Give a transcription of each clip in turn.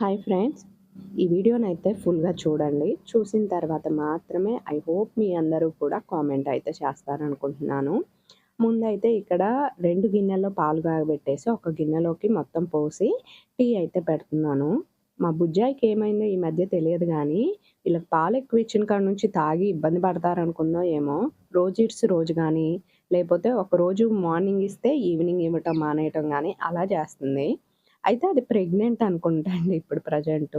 Hi friends ఈ వీడియోని అయితే ఫుల్గా చూడండి. చూసిన తర్వాత మాత్రమే ఐ హోప్ మీ అందరూ కూడా కామెంట్ అయితే చేస్తారనుకుంటున్నాను. ముందైతే ఇక్కడ రెండు గిన్నెల్లో పాలు కాగబెట్టేసి ఒక గిన్నెలోకి మొత్తం పోసి టీ అయితే పెడుతున్నాను. మా బుజ్జాయికి ఏమైందో ఈ మధ్య తెలియదు కానీ వీళ్ళకి పాలు ఎక్కువ ఇచ్చిన కాడ నుంచి తాగి ఇబ్బంది పడతారనుకుందో ఏమో. రోజు ఇడ్స్ రోజు కానీ లేకపోతే ఒక రోజు మార్నింగ్ ఇస్తే ఈవినింగ్ ఇవ్వటం మానేయటం కానీ అలా చేస్తుంది. అయితే అది ప్రెగ్నెంట్ అనుకుంటా అండి ఇప్పుడు ప్రజెంట్.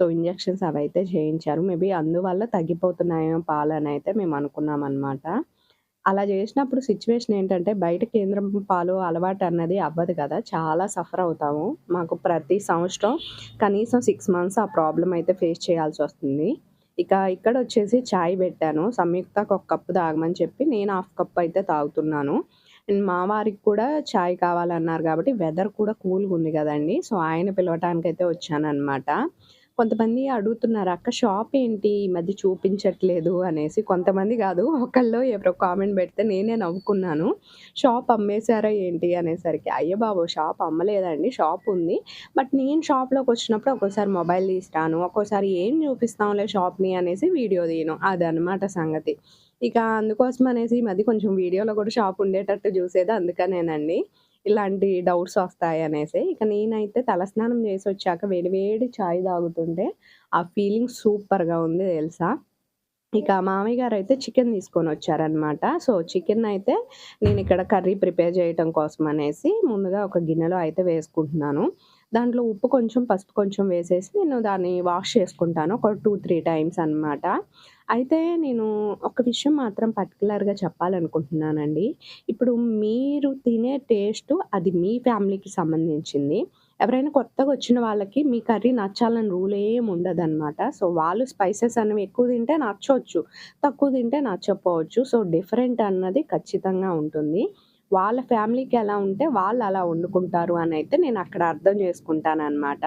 సో ఇంజెక్షన్స్ అవైతే చేయించారు. మేబీ అందువల్ల తగ్గిపోతున్నాయో పాలని అయితే మేము అనుకున్నాం అనమాట అలా చేసినప్పుడు సిచ్యువేషన్ ఏంటంటే బయట కేంద్రం పాలు అలవాటు అన్నది అవ్వదు కదా. చాలా సఫర్ అవుతాము. మాకు ప్రతి సంవత్సరం కనీసం సిక్స్ మంత్స్ ఆ ప్రాబ్లం అయితే ఫేస్ చేయాల్సి వస్తుంది. ఇక ఇక్కడ వచ్చేసి చాయ్ పెట్టాను. సంయుక్తకు ఒక కప్పు తాగమని చెప్పి నేను హాఫ్ కప్ అయితే తాగుతున్నాను. అండ్ మా వారికి కూడా చాయ్ కావాలన్నారు కాబట్టి వెదర్ కూడా కూల్గా ఉంది కదండి. సో ఆయన పిలవటానికైతే అయితే వచ్చానమాట కొంతమంది అడుగుతున్నారు అక్క షాప్ ఏంటి? ఈ మధ్య చూపించట్లేదు అనేసి. కొంతమంది కాదు ఒకళ్ళు ఎవరో కామెంట్ పెడితే నేనే నవ్వుకున్నాను. షాప్ అమ్మేశారా ఏంటి? అనేసరికి. అయ్యో బాబు షాప్ అమ్మలేదండి షాప్ ఉంది. బట్ నేను షాప్లోకి వచ్చినప్పుడు ఒక్కోసారి మొబైల్ తీస్తాను ఒక్కోసారి ఏం చూపిస్తాంలే షాప్ని అనేసి వీడియో తీయను. అదనమాట సంగతి. ఇక అందుకోసం అనేసి ఈ మధ్య కొంచెం వీడియోలో కూడా షాప్ ఉండేటట్టు చూసేది అందుకనేనండి. ఇలాంటి డౌట్స్ వస్తాయి అనేసి ఇక నేనైతే తలస్నానం చేసి వచ్చాక వేడి వేడి చాయ్ తాగుతుంటే ఆ ఫీలింగ్ సూపర్గా ఉంది తెలుసా? ఇక మామయ్య గారు అయితే చికెన్ తీసుకొని వచ్చారనమాట సో చికెన్ అయితే నేను ఇక్కడ కర్రీ ప్రిపేర్ చేయటం కోసం అనేసి ముందుగా ఒక గిన్నెలో అయితే వేసుకుంటున్నాను. దాంట్లో ఉప్పు కొంచెం పసుపు కొంచెం వేసేసి నేను దాన్ని వాష్ చేసుకుంటాను. ఒక టూ త్రీ టైమ్స్ అనమాట అయితే నేను ఒక విషయం మాత్రం పర్టికులర్గా చెప్పాలనుకుంటున్నానండి. ఇప్పుడు మీరు తినే టేస్ట్ అది మీ ఫ్యామిలీకి సంబంధించింది. ఎవరైనా కొత్తగా వచ్చిన వాళ్ళకి మీ కర్రీ నచ్చాలని రూల్ ఏం ఉండదన్నమాట. సో వాళ్ళు స్పైసెస్ అనేవి ఎక్కువ తింటే నచ్చవచ్చు తక్కువ తింటే నచ్చకపోవచ్చు. సో డిఫరెంట్ అన్నది ఖచ్చితంగా ఉంటుంది. వాళ్ళ ఫ్యామిలీకి ఎలా ఉంటే వాళ్ళు అలా వండుకుంటారు అని అయితే నేను అక్కడ అర్థం చేసుకుంటాను అనమాట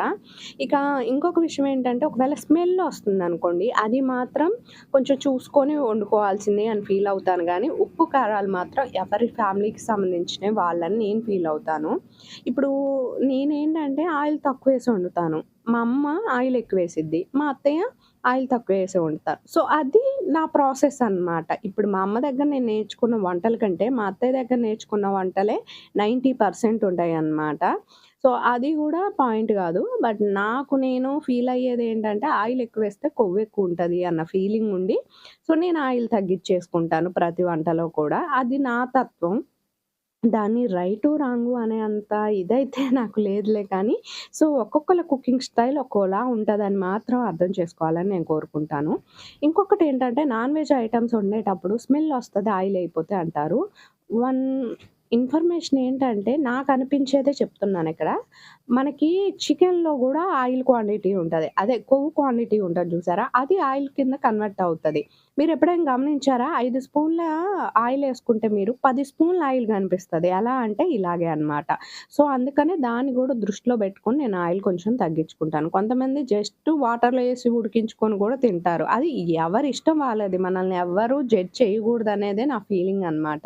ఇక ఇంకొక విషయం ఏంటంటే ఒకవేళ స్మెల్ వస్తుంది అనుకోండి అది మాత్రం కొంచెం చూసుకొని వండుకోవాల్సిందే అని ఫీల్ అవుతాను. కానీ ఉప్పు కారాలు మాత్రం ఎవరి ఫ్యామిలీకి సంబంధించిన వాళ్ళని నేను ఫీల్ అవుతాను. ఇప్పుడు నేనేంటంటే ఆయిల్ తక్కువ వేసి వండుతాను. మా అమ్మ ఆయిల్ ఎక్కువ వేసిద్ది. మా అత్తయ్య ఆయిల్ తక్కువ వేసి వండుతారు. సో అది నా ప్రాసెస్ అనమాట ఇప్పుడు మా అమ్మ దగ్గర నేను నేర్చుకున్న వంటల కంటే మా అత్తయ్య దగ్గర నేర్చుకున్న వంటలే నైంటీ పర్సెంట్ ఉంటాయి అన్నమాట. సో అది కూడా పాయింట్ కాదు. బట్ నాకు నేను ఫీల్ అయ్యేది ఏంటంటే ఆయిల్ ఎక్కువ వేస్తే కొవ్వు ఎక్కువ ఉంటుంది అన్న ఫీలింగ్ ఉండి సో నేను ఆయిల్ తగ్గించేసుకుంటాను ప్రతి వంటలో కూడా. అది నా తత్వం. దాన్ని రైటు రాంగు అనే అంత ఇదైతే నాకు లేదులే కానీ సో ఒక్కొక్కళ్ళ కుకింగ్ స్టైల్ ఒక్కోలా ఉంటుందని మాత్రం అర్థం చేసుకోవాలని నేను కోరుకుంటాను. ఇంకొకటి ఏంటంటే నాన్ వెజ్ ఐటమ్స్ వండేటప్పుడు స్మెల్ వస్తుంది ఆయిల్ అయిపోతే అంటారు. వన్ ఇన్ఫర్మేషన్ ఏంటంటే నాకు అనిపించేదే చెప్తున్నాను ఇక్కడ. మనకి చికెన్లో కూడా ఆయిల్ క్వాంటిటీ ఉంటుంది. అదే కొవ్వు క్వాంటిటీ ఉంటుంది చూసారా? అది ఆయిల్ కింద కన్వర్ట్ అవుతుంది. మీరు ఎప్పుడైనా గమనించారా? ఐదు స్పూన్ల ఆయిల్ వేసుకుంటే మీరు పది స్పూన్ల ఆయిల్ కనిపిస్తుంది. ఎలా అంటే ఇలాగే అనమాట సో అందుకనే దాన్ని కూడా దృష్టిలో పెట్టుకొని నేను ఆయిల్ కొంచెం తగ్గించుకుంటాను. కొంతమంది జస్ట్ వాటర్లో వేసి ఉడికించుకొని కూడా తింటారు. అది ఎవరి ఇష్టం వాళ్ళది. మనల్ని ఎవరు జడ్జ్ చేయకూడదు అనేదే నా ఫీలింగ్ అనమాట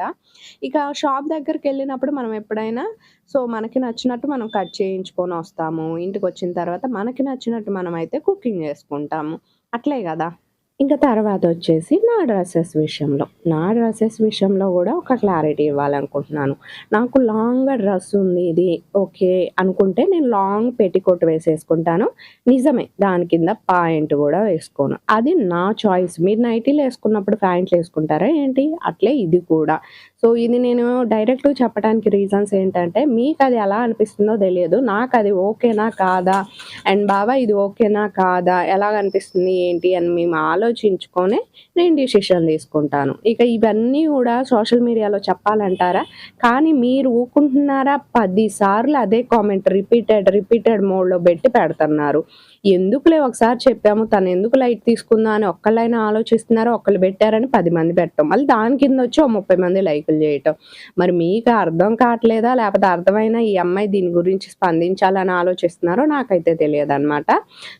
ఇక షాప్ దగ్గరికి వెళ్ళినప్పుడు మనం ఎప్పుడైనా సో మనకి నచ్చినట్టు మనం కట్ చేయించుకొని వస్తాము. ఇంటికి వచ్చిన తర్వాత మనకి నచ్చినట్టు మనం అయితే కుకింగ్ చేసుకుంటాము. అట్లే కదా? ఇంకా తర్వాత వచ్చేసి నా డ్రెస్సెస్ విషయంలో. నా డ్రెస్సెస్ విషయంలో కూడా ఒక క్లారిటీ ఇవ్వాలనుకుంటున్నాను. నాకు లాంగ్గా డ్రెస్ ఉంది ఇది ఓకే అనుకుంటే నేను లాంగ్ పెట్టికోట్ వేసేసుకుంటాను. నిజమే దాని కింద పాయింట్ కూడా వేసుకోను. అది నా చాయిస్. మీరు నైటీలు వేసుకున్నప్పుడు ప్యాంట్లు వేసుకుంటారా ఏంటి? అట్లే ఇది కూడా. సో ఇది నేను డైరెక్ట్ చెప్పడానికి రీజన్స్ ఏంటంటే మీకు అది ఎలా అనిపిస్తుందో తెలియదు. నాకు అది ఓకేనా కాదా? అండ్ బాబా ఇది ఓకేనా కాదా? ఎలా అనిపిస్తుంది ఏంటి? అని మేము ఆలోచించుకొని నేను డిసిషన్ తీసుకుంటాను. ఇక ఇవన్నీ కూడా సోషల్ మీడియాలో చెప్పాలంటారా? కానీ మీరు ఊకుంటున్నారా? పదిసార్లు అదే కామెంట్ రిపీటెడ్ రిపీటెడ్ మోడ్లో పెట్టి పెడుతున్నారు. ఎందుకులే ఒకసారి చెప్పాము తను ఎందుకు లైట్ తీసుకుందా అని ఒక్కళ్ళైనా ఆలోచిస్తున్నారో? ఒకళ్ళు పెట్టారని పది మంది పెట్టాం మళ్ళీ దాని కింద వచ్చి ఓ ముప్పై మంది లైకులు చేయటం. మరి మీకు అర్థం కావట్లేదా? లేకపోతే అర్థమైనా ఈ అమ్మాయి దీని గురించి స్పందించాలని ఆలోచిస్తున్నారో నాకైతే తెలియదు అనమాట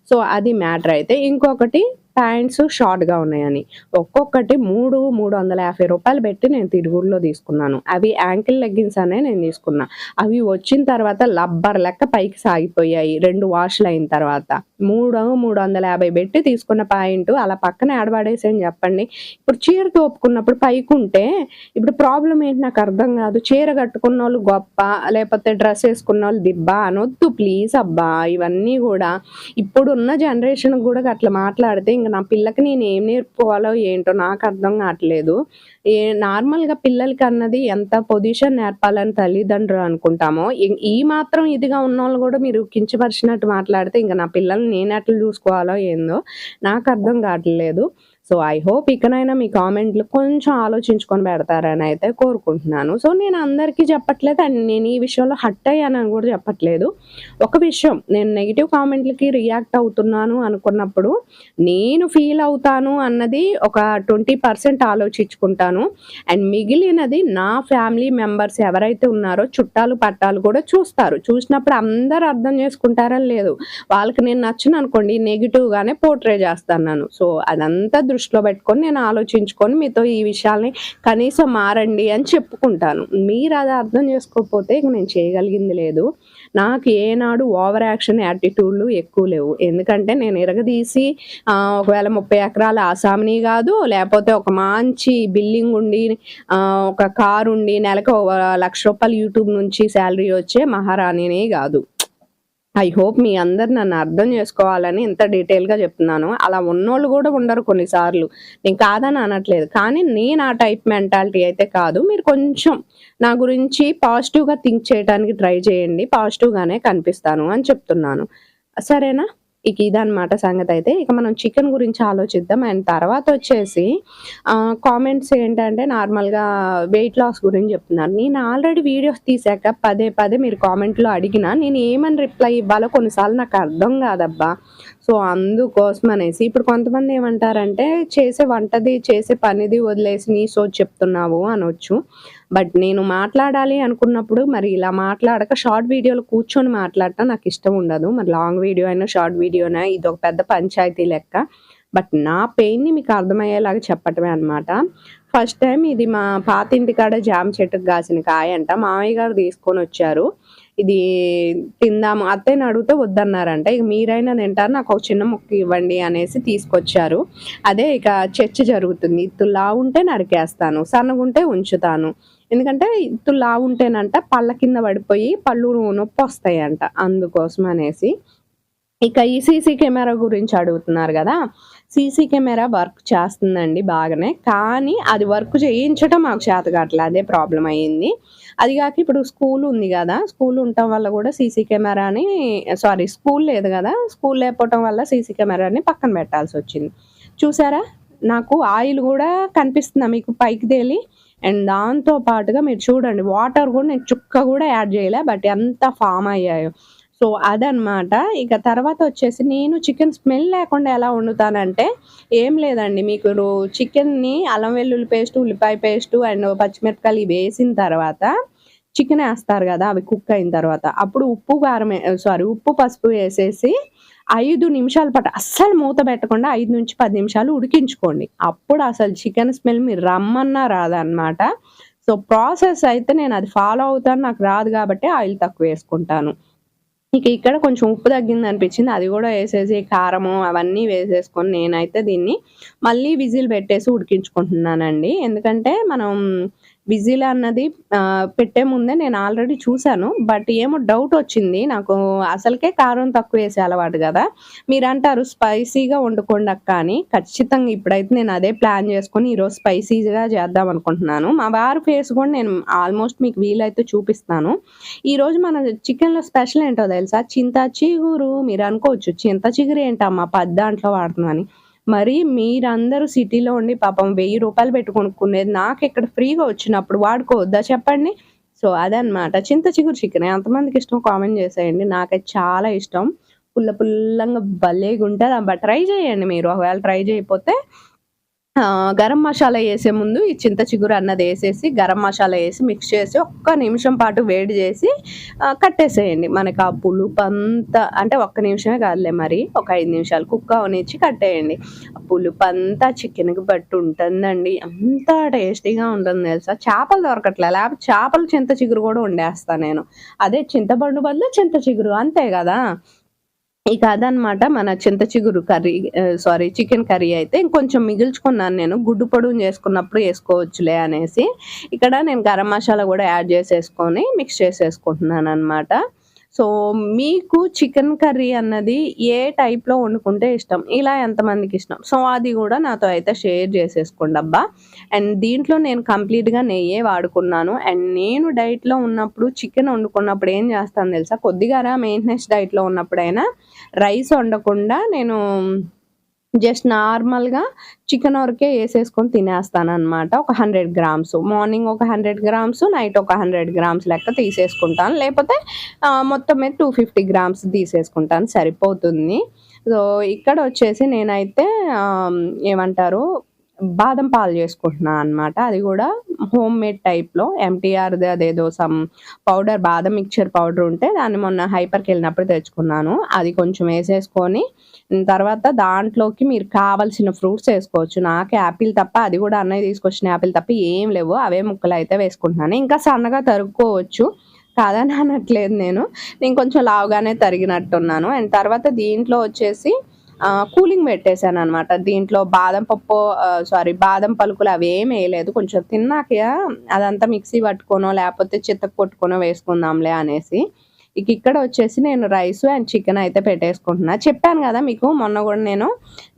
సో అది మ్యాటర్ అయితే. ఇంకొకటి ప్యాంట్స్ షార్ట్‌గా ఉన్నాయని. ఒక్కొక్కటి 3, 350 రూపాయలు పెట్టి నేను తిరువూరులో తీసుకున్నాను. అవి యాంకిల్ లెగ్గింగ్స్ అనే నేను తీసుకున్నా. అవి వచ్చిన తర్వాత లబ్బర్ లెక్క పైకి సాగిపోయాయి. రెండు వాష్‌లు అయిన తర్వాత. 3, 350 పెట్టి తీసుకున్న పాయింట్ అలా పక్కన ఏడ అని చెప్పండి. ఇప్పుడు చీర తోపుకున్నప్పుడు పైకి ఉంటే ఇప్పుడు ప్రాబ్లం ఏంటి నాకు అర్థం కాదు. చీర కట్టుకున్న వాళ్ళు గొప్ప, లేకపోతే డ్రెస్ వేసుకున్న వాళ్ళు దిబ్బ అనొద్దు ప్లీజ్ అబ్బా! ఇవన్నీ కూడా ఇప్పుడున్న జనరేషన్ కూడా అట్లా మాట్లాడితే ఇంక నా పిల్లకి నేను ఏం నేర్పుకోవాలో ఏంటో నాకు అర్థం కావట్లేదు. ఏ నార్మల్‌గా పిల్లలకన్నది ఎంత పొజిషన్ నేర్పాలని తల్లిదండ్రులు అనుకుంటామో, ఈ మాత్రం ఇదిగా ఉన్న వాళ్ళు కూడా మీరు కించపరిచినట్టు మాట్లాడితే ఇంకా నా పిల్లల్ని ఎట్లా చూసుకోవాలో ఏందో నాకు అర్థం కావట్లేదు. సో, ఐ హోప్ ఇకనైనా మీ కామెంట్‌లు కొంచెం ఆలోచించుకొని పెడతారని అయితే కోరుకుంటున్నాను. సో, నేను అందరికీ చెప్పట్లేదు అండ్ నేను ఈ విషయంలో హర్ట్ అయ్యానని కూడా చెప్పట్లేదు. ఒక విషయం నేను నెగిటివ్ కామెంట్‌లకి రియాక్ట్ అవుతున్నాను అనుకున్నప్పుడు, నేను ఫీల్ అవుతాను అన్నది ఒక 20% ఆలోచించుకుంటాను. అండ్ మిగిలినది నా ఫ్యామిలీ మెంబర్స్ ఎవరైతే ఉన్నారో చుట్టాలు, పట్టాలు కూడా చూస్తారు. చూసినప్పుడు అందరూ అర్థం చేసుకుంటారని లేదు. వాళ్ళకి నేను నచ్చననుకోండి నెగిటివ్గానే పోర్ట్రే చేస్తాను సో, అదంతా దృష్టిలో పెట్టుకొని నేను ఆలోచించుకొని మీతో ఈ విషయాల్ని కనీసం మారండి అని చెప్పుకుంటాను. మీరు అది అర్థం చేసుకోకపోతే ఇక నేను చేయగలిగింది లేదు. నాకు ఏనాడు ఓవర్ యాక్షన్ యాటిట్యూడ్‌లు ఎక్కువ లేవు. ఎందుకంటే నేను ఇరగదీసి ఒకవేళ 30 ఎకరాల ఆసామిని కాదు, లేకపోతే ఒక మంచి బిల్డింగ్ ఉండి ఒక కారు ఉండి నెలకు ఒక రూ. 1,00,000 యూట్యూబ్ నుంచి శాలరీ వచ్చే మహారాణిని కాదు. ఐ హోప్ మీ అందరు నన్ను అర్థం చేసుకోవాలని ఇంత డీటెయిల్‌గా చెప్తున్నాను. అలా ఉన్నోళ్ళు కూడా ఉండరు కొన్నిసార్లు నేను కాదని అనట్లేదు. కానీ నేను ఆ టైప్ మెంటాలిటీ అయితే కాదు. మీరు కొంచెం నా గురించి పాజిటివ్‌గా థింక్ చేయటానికి ట్రై చేయండి. పాజిటివ్‌గానే కనిపిస్తాను అని చెప్తున్నాను. సరేనా? ఇక ఇదనమాట సంగతయితే. ఇక మనం చికెన్ గురించి ఆలోచిద్దాం. అండ్ తర్వాత వచ్చేసి కామెంట్స్ ఏంటంటే నార్మల్‌గా వెయిట్ లాస్ గురించి చెప్తున్నారు. నేను ఆల్రెడీ వీడియోస్ తీసాక పదే పదే మీరు కామెంట్‌లో అడిగినా నేను ఏమని రిప్లై ఇవ్వాలో కొన్నిసార్లు నాకు అర్థం కాదబ్బా! సో, అందుకోసం అనేసి ఇప్పుడు కొంతమంది ఏమంటారంటే చేసే వంటది, చేసే పనిది వదిలేసి నీ సోది చెప్తున్నావు అనొచ్చు. బట్ నేను మాట్లాడాలి అనుకున్నప్పుడు మరి ఇలా మాట్లాడక షార్ట్ వీడియోలో కూర్చొని మాట్లాడటం నాకు ఇష్టం ఉండదు. మరి లాంగ్ వీడియో అయినా, షార్ట్ వీడియోనా ఒక పెద్ద పంచాయతీ లెక్క. బట్ నా పెయిన్‌ని మీకు అర్థమయ్యేలాగా చెప్పటమే అనమాట. ఫస్ట్ టైం ఇది మా పాతింటి కాడ జామ చెట్టుకి కాసిన కాయ అంట మామయ్య గారు తీసుకొని వచ్చారు ఇది తిందాము అత్తయ్యని అడిగితే వద్దన్నారంట. ఇక మీరైనా తింటారు ఒక చిన్న ముక్క ఇవ్వండి అనేసి తీసుకొచ్చారు. అదే ఇక చర్చ జరుగుతుంది. ఇత్తు లావుంటే నరికేస్తాను. సన్నగుంటే ఉంచుతాను. ఎందుకంటే ఇత్తు లావుంటేనంట పళ్ళ కింద పడిపోయి పళ్ళు నొప్పొస్తాయంట. అందుకోసం అనేసి. ఇక ఈ సీసీ కెమెరా గురించి అడుగుతున్నారు కదా సీసీ కెమెరా వర్క్ చేస్తుందండి బాగానే. కానీ అది వర్క్ చేయించటం మాకు చేత కావట్లే. అదే ప్రాబ్లం అయింది. అది కాక ఇప్పుడు స్కూల్ ఉంది కదా స్కూల్ ఉండటం వల్ల కూడా సీసీ కెమెరాని సారీ స్కూల్ లేదు కదా స్కూల్ లేకపోవటం వల్ల సీసీ కెమెరాని పక్కన పెట్టాల్సి వచ్చింది చూసారా? నాకు ఆయిల్ కూడా కనిపిస్తుందా మీకు పైకి తేలి? అండ్ దాంతో పాటుగా మీరు చూడండి వాటర్ కూడా నేను చుక్క కూడా యాడ్ చేయలే. బట్ ఎంత ఫామ్ అయ్యాయో. సో, అదనమాట. ఇక తర్వాత వచ్చేసి నేను చికెన్ స్మెల్ లేకుండా ఎలా వండుతానంటే ఏం లేదండి. మీకు చికెన్‌ని అల్లం వెల్లుల్లి పేస్ట్ ఉల్లిపాయ పేస్టు అండ్ పచ్చిమిరపకాయలు వేసిన తర్వాత చికెన్ వేస్తారు కదా అవి కుక్ అయిన తర్వాత. అప్పుడు ఉప్పు, కారం సారీ ఉప్పు, పసుపు వేసేసి ఐదు నిమిషాల పాటు అస్సలు మూత పెట్టకుండా 5-10 నిమిషాలు ఉడికించుకోండి. అప్పుడు అసలు చికెన్ స్మెల్ మీరు రమ్మన్నా రాదనమాట. సో, ప్రాసెస్ అయితే నేను అది ఫాలో అవుతాను. నాకు రాదు కాబట్టి ఆయిల్ తక్కువ వేసుకుంటాను ఇక ఇక్కడ కొంచెం ఉప్పు తగ్గింది అనిపించింది అది కూడా వేసేసి కారము అవన్నీ వేసేసుకొని నేనైతే దీన్ని మళ్ళీ విజిల్ పెట్టేసి ఉడికించుకుంటున్నానండి. ఎందుకంటే మనం బిజీలా అన్నది పెట్టే ముందే నేను ఆల్రెడీ చూసాను. బట్ ఏమో డౌట్ వచ్చింది నాకు అసలుకే కారం తక్కువ వేసే అలవాటు గదా! మీరంటారు స్పైసీగా వండుకోండి అక్క అని. ఖచ్చితంగా ఇప్పుడైతే నేను అదే ప్లాన్ చేసుకొని ఈరోజు స్పైసీగా చేద్దాం అనుకుంటున్నాను. మా వారి ఫేస్ కూడా నేను ఆల్మోస్ట్ మీకు వీలైతే చూపిస్తాను. ఈరోజు మన చికెన్‌లో స్పెషల్ ఏంటో తెలుసా? చింత చిగురు. మీరు అనుకోవచ్చు చింత చిగురు ఏంటమ్మా పద్దాంట్లో దాంట్లో మరి మీరందరూ సిటీలో ఉండి పాపం వెయ్యి రూపాయలు పెట్టి కొనుక్కునేది ఇక్కడ ఫ్రీగా వచ్చినప్పుడు వాడుకోవద్దా చెప్పండి? సో, అదనమాట. చింత చిగురు చికెన్ ఎంతమందికి ఇష్టం కామెంట్ చేసేయండి. నాకైతే చాలా ఇష్టం. పుల్ల పుల్లంగా భలేగుంటది. బట్ ట్రై చేయండి మీరు. ఒకవేళ ట్రై చేయకపోతే గరం మసాలా వేసే ముందు ఈ చింత చిగురు అన్నది వేసేసి గరం మసాలా వేసి మిక్స్ చేసి ఒక్క నిమిషం పాటు వేడి చేసి కట్టేసేయండి. మనకి ఆ పులుపు అంతా అంటే ఒక్క నిమిషమే కాదులే మరి ఒక ఐదు నిమిషాలు కుక్క అవనిచ్చి కట్టేయండి. ఆ పులుపు అంతా చికెన్కి బట్టి ఉంటుందండి. అంత టేస్టీగా ఉంటుంది తెలుసా? చేపలు దొరకట్లే. లేకపోతే చేపలు చింత చిగురు కూడా వండేస్తా నేను. అదే చింతపండు బదులు చింత చిగురు అంతే కదా? ఇక అదనమాట మన చింత చిగురు కర్రీ సారీ చికెన్ కర్రీ అయితే ఇంకొంచెం మిగిల్చుకున్నాను నేను. గుడ్డు పొడుగు చేసుకున్నప్పుడు వేసుకోవచ్చులే అనేసి. ఇక్కడ నేను గరం మసాలా కూడా యాడ్ చేసేసుకొని మిక్స్ చేసేసుకుంటున్నాను అనమాట సో మీకు చికెన్ కర్రీ అన్నది ఏ టైప్లో వండుకుంటే ఇష్టం? ఇలా ఎంతమందికి ఇష్టం? సో అది కూడా నాతో అయితే షేర్ చేసేసుకోండి అబ్బా. అండ్ దీంట్లో నేను కంప్లీట్గా నెయ్యే వాడుకున్నాను. అండ్ నేను డైట్లో ఉన్నప్పుడు చికెన్ వండుకున్నప్పుడు ఏం చేస్తాను తెలుసా? కొద్దిగా మెయింటెనెన్స్ డైట్లో ఉన్నప్పుడైనా రైస్ వండకుండా నేను జస్ట్ నార్మల్గా చికెన్ వరకే వేసేసుకొని తినేస్తాను అనమాట ఒక హండ్రెడ్ గ్రామ్స్. మార్నింగ్ ఒక హండ్రెడ్ గ్రామ్స్ నైట్ ఒక హండ్రెడ్ గ్రామ్స్ లెక్క తీసేసుకుంటాను. లేకపోతే మొత్తం మీద టూ ఫిఫ్టీ గ్రామ్స్ తీసేసుకుంటాను. సరిపోతుంది. సో ఇక్కడ వచ్చేసి నేనైతే ఏమంటారు బాదం పాలు చేసుకుంటున్నా అనమాట అది కూడా హోమ్ మేడ్ టైప్లో ఎంటీఆర్ది అదేదో సమ్ పౌడర్ బాదం మిక్చర్ పౌడర్ ఉంటే దాన్ని మొన్న హైపర్కి వెళ్ళినప్పుడు తెచ్చుకున్నాను. అది కొంచెం వేసేసుకొని తర్వాత దాంట్లోకి మీరు కావాల్సిన ఫ్రూట్స్ వేసుకోవచ్చు. నాకు యాపిల్ తప్ప అది కూడా అన్నయ్య తీసుకొచ్చిన యాపిల్ తప్ప ఏం లేవు. అవే ముక్కలు అయితే వేసుకుంటున్నాను. ఇంకా సన్నగా తరుక్కోవచ్చు. కాదని అనట్లేదు నేను. నేను కొంచెం లావుగానే తరిగినట్టున్నాను. అండ్ తర్వాత దీంట్లో వచ్చేసి కూలింగ్ పెట్టేశాను అనమాట దీంట్లో బాదం పప్పు సారీ బాదం పలుకులు అవి ఏం వేయలేదు. కొంచెం తిన్నాక అదంతా మిక్సీ పట్టుకోనో లేకపోతే చిత్తకు కొట్టుకోనో వేసుకుందాంలే అనేసి. ఇక ఇక్కడ వచ్చేసి నేను రైస్ అండ్ చికెన్ అయితే పెట్టేసుకుంటున్నా. చెప్పాను కదా మీకు మొన్న కూడా నేను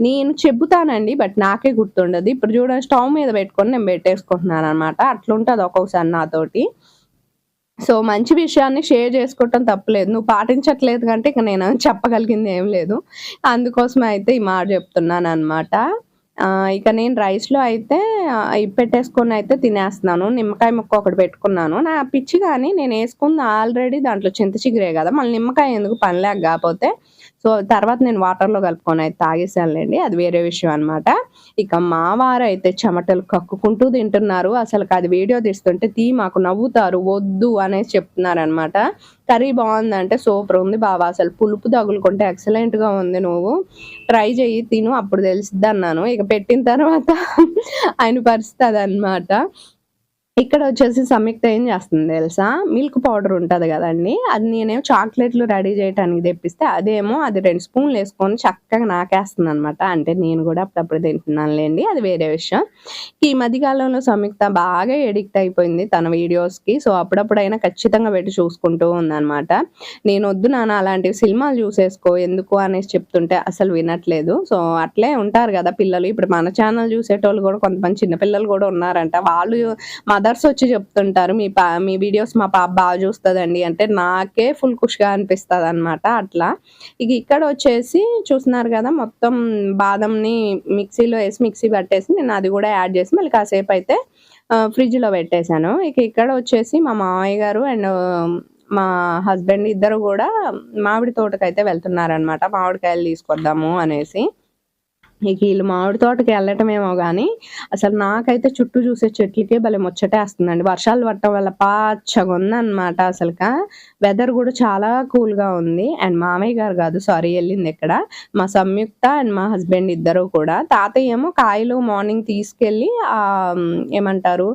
నేను చెబుతానండి బట్ నాకే గుర్తుండదు. ఇప్పుడు చూడండి స్టవ్ మీద పెట్టుకొని నేను పెట్టేసుకుంటున్నాను అనమాట అట్లుంటుంది ఒక్కొక్కసారి నాతోటి. సో మంచి విషయాన్ని షేర్ చేసుకోవటం తప్పలేదు. నువ్వు పాటించట్లేదు కంటే ఇక నేను చెప్పగలిగింది ఏం లేదు. అందుకోసమే అయితే ఈ మాట చెప్తున్నాను అనమాట ఇక నేను రైస్లో అయితే పెట్టేసుకొని అయితే తినేస్తున్నాను. నిమ్మకాయ ముక్క ఒకటి పెట్టుకున్నాను. నా పిచ్చి కానీ నేను వేసుకుంది ఆల్రెడీ దాంట్లో చింత చిగురే కదా. మళ్ళీ నిమ్మకాయ ఎందుకు పనిలేక కాకపోతే సో తర్వాత నేను వాటర్లో కలుపుకొని అయితే తాగేసానులేండి అది వేరే విషయం అనమాట ఇక మా వారు అయితే చెమటలు కక్కుకుంటూ తింటున్నారు. అసలు అది వీడియో తీస్తుంటే తీ మాకు నవ్వుతారు వద్దు అనేసి చెప్తున్నారు అనమాట కర్రీ బాగుందంటే సూపర్ ఉంది బాబా అసలు పులుపు తగులుకుంటే ఎక్సలెంట్గా ఉంది నువ్వు. ట్రై చెయ్యి తిను అప్పుడు తెలిసిద్ది అన్నాను ఇక పెట్టిన తర్వాత ఆయన పరిస్థితి అదనమాట ఇక్కడ వచ్చేసి సంయుక్త ఏం చేస్తుంది తెలుసా? మిల్క్ పౌడర్ ఉంటుంది కదండి. అది నేనేమో చాక్లెట్లు రెడీ చేయడానికి తెప్పిస్తే అదేమో అది రెండు స్పూన్లు వేసుకొని చక్కగా నాకేస్తుంది అనమాట అంటే నేను కూడా అప్పుడప్పుడు తింటున్నానులేండి. అది వేరే విషయం. ఈ మధ్యకాలంలో సంయుక్త బాగా ఎడిక్ట్ అయిపోయింది తన వీడియోస్కి. సో అప్పుడప్పుడైనా ఖచ్చితంగా పెట్టి చూసుకుంటూ ఉందన్నమాట. నేను వద్దు నాన్న అలాంటివి సినిమాలు చూసేసుకో ఎందుకు అనేసి చెప్తుంటే అసలు వినట్లేదు. సో అట్లే ఉంటారు కదా పిల్లలు. ఇప్పుడు మన ఛానల్ చూసేటోళ్ళు కూడా కొంతమంది చిన్నపిల్లలు కూడా ఉన్నారంట. వాళ్ళు మదర్స్ వచ్చి చెప్తుంటారు మీ పా మీ వీడియోస్ మా పాప బాగా చూస్తుందండి అంటే నాకే ఫుల్ ఖుషిగా అనిపిస్తుంది అనమాట అట్లా. ఇక ఇక్కడ వచ్చేసి చూస్తున్నారు కదా మొత్తం బాదంని మిక్సీలో వేసి మిక్సీ పట్టేసి నేను అది కూడా యాడ్ చేసి మళ్ళీ కాసేపు అయితే ఫ్రిడ్జ్లో పెట్టేశాను. ఇక ఇక్కడ వచ్చేసి మా మామయ్య గారు అండ్ మా హస్బెండ్ ఇద్దరు కూడా మామిడి తోటకైతే వెళ్తున్నారనమాట మామిడికాయలు తీసుకొద్దాము అనేసి. ఇక వీళ్ళు మామిడి తోటకి వెళ్ళటమేమో కానీ అసలు నాకైతే చుట్టూ చూసే చెట్లకే భలే ముచ్చటేస్తుందండి. వర్షాలు పడటం వల్ల పాచ్చగా ఉందన్నమాట అసలుక. వెదర్ కూడా చాలా కూల్గా ఉంది. అండ్ మామయ్య గారు కాదు సారీ వెళ్ళింది ఇక్కడ. మా సంయుక్త అండ్ మా హస్బెండ్ ఇద్దరు కూడా. తాతయ్య ఏమో కాయలు మార్నింగ్ తీసుకెళ్ళి ఏమంటారు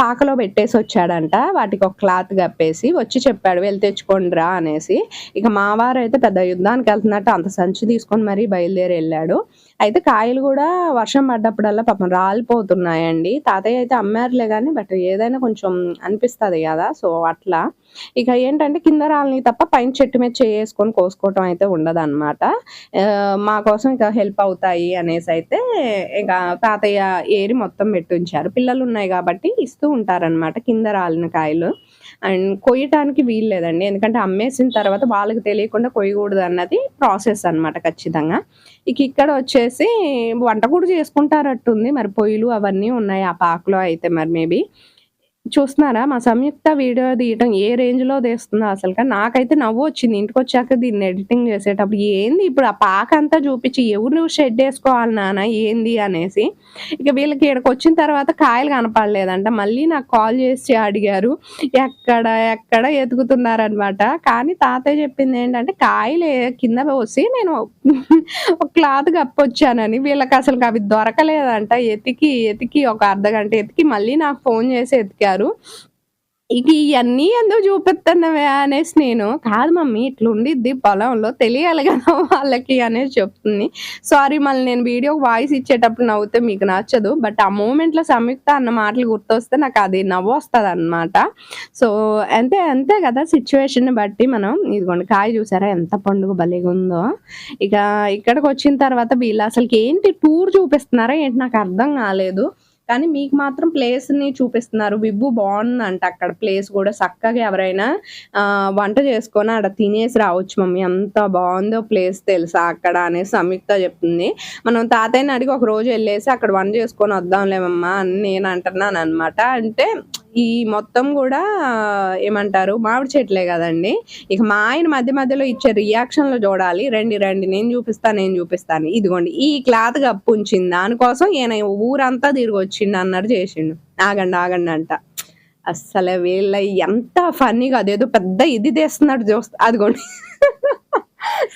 పాకలో పెట్టేసి వచ్చాడంట. వాటికి ఒక క్లాత్ కప్పేసి వచ్చి చెప్పాడు వెళ్ళి తెచ్చుకోండి రా అనేసి. ఇక మావారు అయితే పెద్ద యుద్ధానికి వెళ్తున్నట్టు అంత సంచి తీసుకొని మరీ బయలుదేరి వెళ్ళాడు. అయితే కాయలు కూడా వర్షం పడ్డప్పుడల్లా పాపం రాలిపోతున్నాయండి. తాతయ్య అయితే అమ్మారులే కానీ బట్ ఏదైనా కొంచెం అనిపిస్తుంది కదా సో అట్లా. ఇక ఏంటంటే కింద రాలని తప్ప పైన చెట్టు మీద చేసుకొని కోసుకోవటం అయితే ఉండదు అనమాట మా కోసం ఇక హెల్ప్ అవుతాయి అనేసి అయితే ఇక తాతయ్య ఏరి మొత్తం పెట్టుంచారు. పిల్లలు ఉన్నాయి కాబట్టి ఇస్తూ ఉంటారనమాట కింద రాలిన కాయలు. అండ్ కొయ్యటానికి వీలు లేదండి. ఎందుకంటే అమ్మేసిన తర్వాత వాళ్ళకి తెలియకుండా కొయ్యకూడదు అన్నది ప్రాసెస్ అన్నమాట ఖచ్చితంగా. ఇక ఇక్కడ వచ్చేసి వంట కూడా చేసుకుంటారట్టుంది. మరి పొయ్యిలు అవన్నీ ఉన్నాయి ఆ పాకలో అయితే మరి మేబీ. చూస్తున్నారా మా సంయుక్త వీడియో తీయటం ఏ రేంజ్‌లో తీస్తుందో అసలు నాకైతే నవ్వొచ్చింది. ఇంటికొచ్చాక దీన్ని ఎడిటింగ్ చేసేటప్పుడు. ఏంది ఇప్పుడు ఆ పాక అంతా చూపించి ఎవరు షెడ్ వేసుకోవాలి నాన్న ఏంది అనేసి. ఇక వీళ్ళకి ఈడకొచ్చిన తర్వాత కాయలు కనపడలేదంట. మళ్ళీ నాకు కాల్ చేసి అడిగారు. ఎక్కడ, ఎక్కడ ఎతుకుతున్నారనమాట. కానీ తాతయ్య చెప్పింది ఏంటంటే కాయలు కింద పోసి నేను ఒక క్లాత్ కప్పొచ్చానని. వీళ్ళకి అసలు అవి దొరకలేదంట. ఎతికి, ఎతికి ఒక అర్ధగంట ఎతికి మళ్ళీ నాకు ఫోన్ చేసి ఎతికారు. ఇక ఇవన్నీ ఎందుకు చూపిస్తున్నవే అనేసి నేను, కాదు మమ్మీ ఇట్లా ఉండిద్ది పొలంలో తెలియాలి కదా వాళ్ళకి అనేసి చెప్తుంది. సారీ మళ్ళీ నేను వీడియో వాయిస్ ఇచ్చేటప్పుడు నవ్వుతే మీకు నచ్చదు. బట్ ఆ మూమెంట్‌లో సంయుక్త అన్న మాటలు గుర్తొస్తే నాకు అది నవ్వొస్తదనమాట. సో, అంతే అంతే కదా సిచ్యువేషన్ బట్టి మనం ఇదిగోండి కాయ చూసారా ఎంత పండుగ భలేగుందో. ఇక ఇక్కడికి వచ్చిన తర్వాత వీళ్ళు అసలుకి ఏంటి టూర్ చూపిస్తున్నారా ఏంటి నాకు అర్థం కాలేదు. కానీ మీకు మాత్రం ప్లేస్‌ని చూపిస్తున్నారు. విబ్బు బాగుందంట అక్కడ ప్లేస్ కూడా చక్కగా ఎవరైనా వంట చేసుకొని అక్కడ తినేసి రావచ్చు మమ్మీ అంత బాగుందో ప్లేస్ తెలుసా అక్కడ అనేసి సంయుక్త చెప్తుంది. మనం తాతయ్యని అడిగి ఒక రోజు వెళ్ళేసి అక్కడ వంట చేసుకొని వద్దాంలేమమ్మా అని నేను అంటున్నాను అనమాట అంటే ఈ మొత్తం కూడా ఏమంటారు మామిడి చెట్లే కదండి ఇక మా ఆయన మధ్య మధ్యలో ఇచ్చే రియాక్షన్‌లు చూడాలి. రండి రండి నేను చూపిస్తాను నేను చూపిస్తాను ఇదిగోండి ఈ క్లాత్ కప్పుంచింది. దానికోసం ఈయన ఊరంతా తిరిగొచ్చిండు అన్నారు చేసిండు. ఆగండి ఆగండి అంట. అస్సలు వీళ్ళ ఎంత ఫన్నీగా అదేదో పెద్ద ఇది తీస్తున్నాడు చూస్తా అదిగోండి.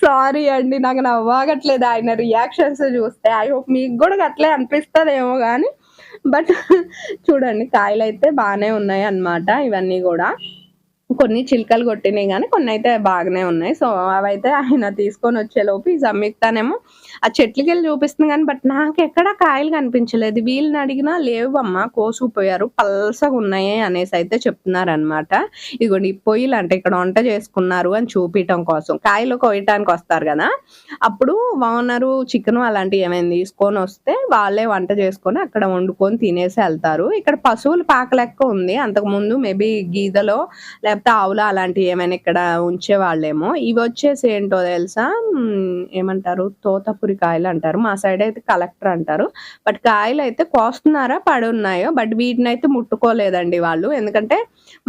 సారీ అండి. నాకు నవ్వాగట్లేదు ఆయన రియాక్షన్స్ చూస్తే. ఐ హోప్ మీకు కూడా అట్లే అనిపిస్తదేమో కానీ బట్ చూడండి కాయలు అయితే బాగానే ఉన్నాయి అన్నమాట ఇవన్నీ కూడా కొన్ని చిలుకలు కొట్టినాయి కానీ కొన్ని అయితే బాగానే ఉన్నాయి. సో, అవైతే ఆయన తీసుకొని తీసుకొనొచ్చేలోపు ఈ సమ్మిక్తానేమో ఆ చెట్లకెళ్ళి చూపిస్తుంది కానీ బట్ నాకెక్కడ కాయలు కనిపించలేదు. వీళ్ళని అడిగినా లేవమ్మా కోసుకుపోయారు. పల్సగా ఉన్నాయి అనేసి అయితే చెప్తున్నారనమాట. ఇదిగోండి పొయ్యిలు అంటే ఇక్కడ వంట చేసుకున్నారు అని చూపించడం కోసం. కాయలు కోయటానికి వస్తారు కదా అప్పుడు ఓనరు చికెన్ అలాంటివి ఏమైనా తీసుకొని వస్తే వాళ్ళే వంట చేసుకొని అక్కడ వండుకొని తినేసి వెళ్తారు ఇక్కడ పశువులు పాక లెక్క ఉంది. అంతకుముందు మేబీ గీదలో లేకపోతే ఆవుల అలాంటివి ఏమైనా ఇక్కడ ఉంచేవాళ్ళేమో. వచ్చేసి ఏంటో తెలుసా? ఏమంటారు తోతపురి కాయలు అంటారు. మా సైడ్ అయితే కలెక్టర్ అంటారు. బట్ కాయలు అయితే కోస్తున్నారా పడున్నాయో బట్ వీటిని అయితే ముట్టుకోలేదండి వాళ్ళు. ఎందుకంటే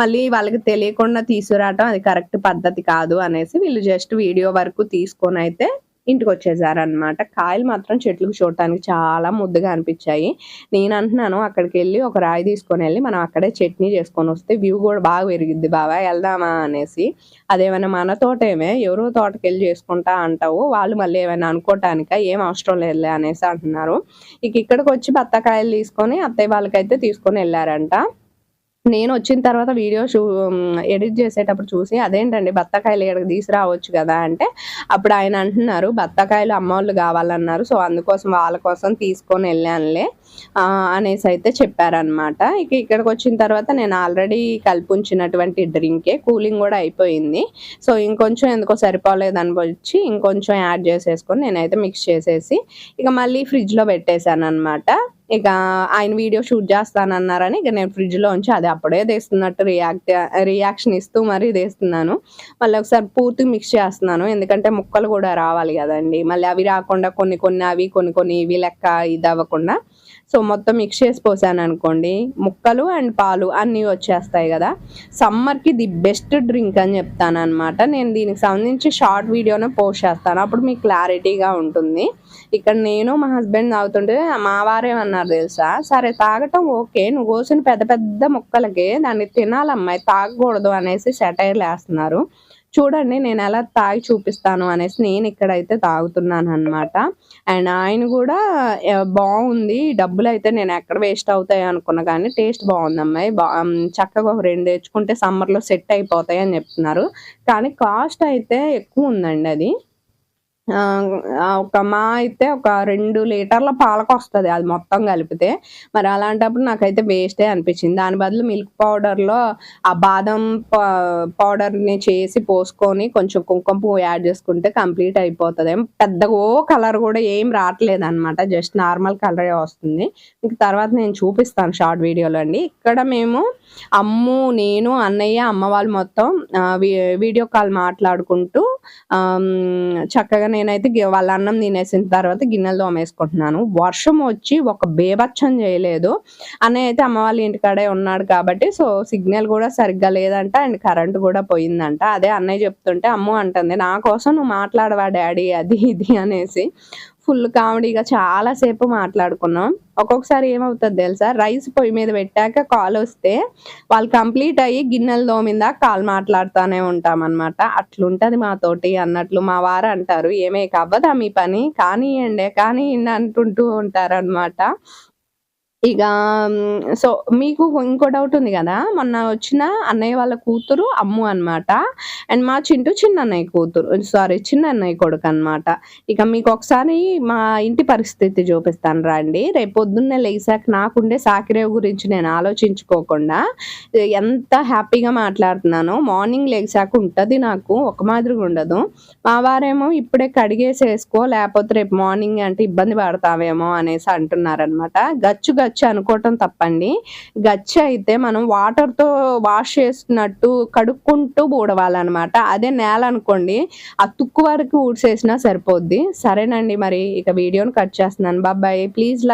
మళ్ళీ వాళ్ళకి తెలియకుండా తీసుకురావటం అది కరెక్ట్ పద్ధతి కాదు అనేసి వీళ్ళు జస్ట్ వీడియో వరకు తీసుకొని అయితే ఇంటికి వచ్చేసారనమాట కాయలు మాత్రం చెట్లకు చూడటానికి చాలా ముద్దుగా అనిపించాయి నేను అంటున్నాను అక్కడికెళ్ళి ఒక రాయి తీసుకొని వెళ్ళి మనం అక్కడే చట్నీ చేసుకొని వస్తే వ్యూ కూడా బాగా పెరిగిద్ది బాబా వెళ్దామా అనేసి. అదేమైనా మన తోటేమే ఎవరో తోటకెళ్ళి చేసుకుంటా అంటావు. వాళ్ళు మళ్ళీ ఏమైనా అనుకోవటానిక ఏం అవసరం లేదులే అనేసి అంటున్నారు. ఇక ఇక్కడికి వచ్చి బత్తాకాయలు తీసుకొని అత్తయ్య వాళ్ళకైతే నేను వచ్చిన తర్వాత వీడియో షూ ఎడిట్ చేసేటప్పుడు చూసి అదేంటండి బత్తాకాయలు ఇక్కడికి తీసుకురావచ్చు కదా అంటే అప్పుడు ఆయన అంటున్నారు బత్తాకాయలు అమ్మోళ్ళు కావాలన్నారు సో, అందుకోసం వాళ్ళ కోసం తీసుకొని వెళ్ళానులే అనేసి అయితే చెప్పారనమాట. ఇక ఇక్కడికి వచ్చిన తర్వాత నేను ఆల్రెడీ కలిపుంచినటువంటి డ్రింకే కూలింగ్ కూడా అయిపోయింది. సో, ఇంకొంచెం ఎందుకో సరిపోలేదనిపించి ఇంకొంచెం యాడ్ చేసేసుకొని నేనైతే మిక్స్ చేసేసి ఇక మళ్ళీ ఫ్రిడ్జ్‌లో పెట్టేసాననమాట. ఇక ఆయన వీడియో షూట్ చేస్తానన్నారని ఇక నేను ఫ్రిడ్జ్‌లో ఉంచి అది అప్పుడే తీస్తున్నట్టు రియాక్ట్ రియాక్షన్ ఇస్తూ మరీ తీస్తున్నాను. మళ్ళీ ఒకసారి పూర్తిగా మిక్స్ చేస్తున్నాను. ఎందుకంటే ముక్కలు కూడా రావాలి కదండి మళ్ళీ అవి రాకుండా కొన్ని కొన్ని అవి కొన్ని కొన్ని ఇవి లెక్క ఇది అవ్వకుండా సో, మొత్తం మిక్స్ చేసి పోసాను అనుకోండి ముక్కలు అండ్ పాలు అన్నీ వచ్చేస్తాయి కదా సమ్మర్‌కి ది బెస్ట్ డ్రింక్ అని చెప్తాను అనమాట నేను దీనికి సంబంధించి షార్ట్ వీడియోనే పోస్ట్ చేస్తాను. అప్పుడు మీకు క్లారిటీగా ఉంటుంది. ఇక్కడ నేను మా హస్బెండ్ తాగుతుంటే మా వారేమన్నారు తెలుసా? సరే తాగటం ఓకే. నువ్వు కోసిన పెద్ద పెద్ద మొక్కలకి దాన్ని తినాలమ్మాయి తాగకూడదు అనేసి సెటైర్‌లేస్తున్నారు. చూడండి నేను ఎలా తాగి చూపిస్తాను అనేసి నేను ఇక్కడైతే తాగుతున్నాను అనమాట అండ్ ఆయన కూడా బాగుంది డబ్బులు అయితే నేను ఎక్కడ వేస్ట్ అవుతాయి అనుకున్నా కానీ టేస్ట్ బావుందమ్మాయి. బా చక్కగా ఒక రెండు తెచ్చుకుంటే సమ్మర్‌లో సెట్ అయిపోతాయి అని చెప్తున్నారు. కానీ కాస్ట్ అయితే ఎక్కువ ఉందండి అది. ఒక మా అయితే ఒక రెండు లీటర్ల పాలకొస్తది అది మొత్తం కలిపితే. మరి అలాంటప్పుడు నాకైతే వేస్టే అనిపించింది. దాని బదులు మిల్క్ పౌడర్‌లో ఆ బాదం పౌడర్‌ని చేసి పోసుకొని కొంచెం కుంకుమ పువ్వు యాడ్ చేసుకుంటే కంప్లీట్ అయిపోతుంది పెద్దగా ఓ కలర్ కూడా ఏం రావట్లేదు అనమాట జస్ట్ నార్మల్ కలరే వస్తుంది. మీకు తర్వాత నేను చూపిస్తాను షార్ట్ వీడియోలో అండి. ఇక్కడ మేము అమ్ము, నేను, అన్నయ్య, అమ్మ వాళ్ళు మొత్తం వీడియో కాల్ మాట్లాడుకుంటూ చక్కగా నేనైతే గి వాళ్ళ అన్నం తినేసిన తర్వాత గిన్నెలు తోమేసుకుంటున్నాను. వర్షం వచ్చి ఒక బేబచ్చం చేయలేదు. అన్నయ్య అయితే అమ్మ వాళ్ళ ఇంటికాడే ఉన్నాడు కాబట్టి సో, సిగ్నల్ కూడా సరిగ్గా లేదంట అండ్ కరెంట్ కూడా పోయిందంట. అదే అన్నయ్య చెప్తుంటే అమ్మ అంటుంది, "నా కోసం నువ్వు మాట్లాడవా డాడీ" అది ఇది అనేసి. ఫుల్ కామెడీగా చాలా సేపు మాట్లాడుకున్నాం. ఒక్కొక్కసారి ఏమవుతది తెలుసా? రైస్ పొయ్యి మీద పెట్టాక కాలొస్తే వాళ్ళు కంప్లీట్ అయ్యి గిన్నెలు తోమిందాక కాల్ మాట్లాడుతానే ఉంటామనమాట. అట్లుంటది మాతోటి అన్నట్లు మా వారు అంటారు, "ఏమే కవ్వదా మీ పని? కానీయండే, కానీ అంటుంటూ ఉంటారనమాట. ఇక సో, మీకు ఇంకో డౌట్ ఉంది కదా మొన్న వచ్చిన అన్నయ్య వాళ్ళ కూతురు అమ్ము అనమాట. అండ్ మా చింటూ చిన్నన్నయ్య కూతురు. సారీ చిన్నన్నయ్య కొడుకనమాట. ఇక మీకు ఒకసారి మా ఇంటి పరిస్థితి చూపిస్తాను రండి. రేపు పొద్దున్నే లెగిసాక నాకుండే సాకిరేవు గురించి నేను ఆలోచించుకోకుండా ఎంత హ్యాపీగా మాట్లాడుతున్నాను మార్నింగ్ లెగిసాక ఉంటుంది నాకు. ఒక మాదిరిగా ఉండదు. మా వారేమో ఇప్పుడే కడిగేసేసుకో లేకపోతే రేపు మార్నింగ్ అంటే ఇబ్బంది పడతావేమో అనేసి అంటున్నారనమాట. గచ్చు గచ్చు అనుకోవటం తప్పండి. గచ్చి అయితే మనం వాటర్‌తో వాష్ చేస్తున్నట్టు కడుక్కుంటూ ఊడవాలన్నమాట అదే నేల అనుకోండి ఆ తుక్కు వరకు ఊడ్చేసినా సరిపోద్ది. సరేనండి మరి ఇక వీడియోని కట్ చేస్తున్నాను. బాబాయ్ ప్లీజ్